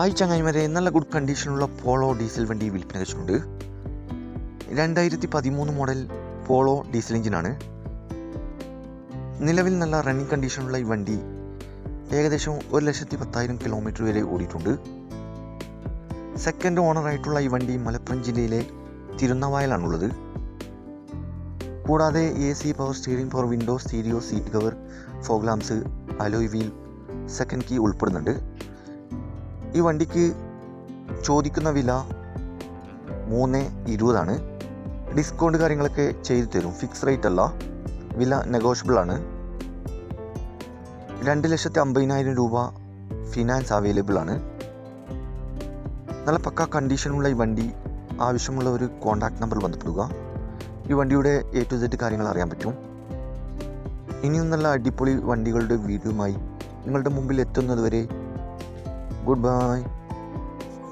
ആയി ചങ്ങായിമാരെ നല്ല ഗുഡ് കണ്ടീഷനുള്ള പോളോ ഡീസൽ വണ്ടി വിൽപ്പന വെച്ചിട്ടുണ്ട്. രണ്ടായിരത്തി പതിമൂന്ന് മോഡൽ പോളോ ഡീസൽ എഞ്ചിനാണ്. നിലവിൽ നല്ല റണ്ണിങ് കണ്ടീഷനുള്ള ഈ വണ്ടി ഏകദേശം ഒരു ലക്ഷത്തി പത്തായിരം കിലോമീറ്റർ വരെ ഓടിയിട്ടുണ്ട്. സെക്കൻഡ് ഓണറായിട്ടുള്ള ഈ വണ്ടി മലപ്പുറം ജില്ലയിലെ തിരുനവായലാണുള്ളത്. കൂടാതെ A C power steering power window stereo seat cover foglamps alloy wheel second key ഉൾപ്പെടുന്നുണ്ട്. ഈ വണ്ടിക്ക് ചോദിക്കുന്ന വില മൂന്ന് ഇരുപതാണ്. ഡിസ്കൗണ്ട് കാര്യങ്ങളൊക്കെ ചെയ്തു തരും. ഫിക്സ് റേറ്റ് അല്ല. വില നെഗോഷ്യബിൾ ആണ്. രണ്ട് ലക്ഷത്തി അമ്പതിനായിരം രൂപ ഫിനാൻസ് അവൈലബിൾ ആണ്. നല്ല പക്ക കണ്ടീഷനുള്ള ഈ വണ്ടി ആവശ്യമുള്ള ഒരു കോൺടാക്ട് നമ്പർ ബന്ധപ്പെടുക. ഈ വണ്ടിയുടെ എ ടു സെഡ് കാര്യങ്ങൾ അറിയാൻ പറ്റും. ഇനിയും നല്ല അടിപൊളി വണ്ടികളുടെ വീഡിയോയുമായി നിങ്ങളുടെ മുമ്പിൽ എത്തുന്നതുവരെ ഗുഡ് ബൈ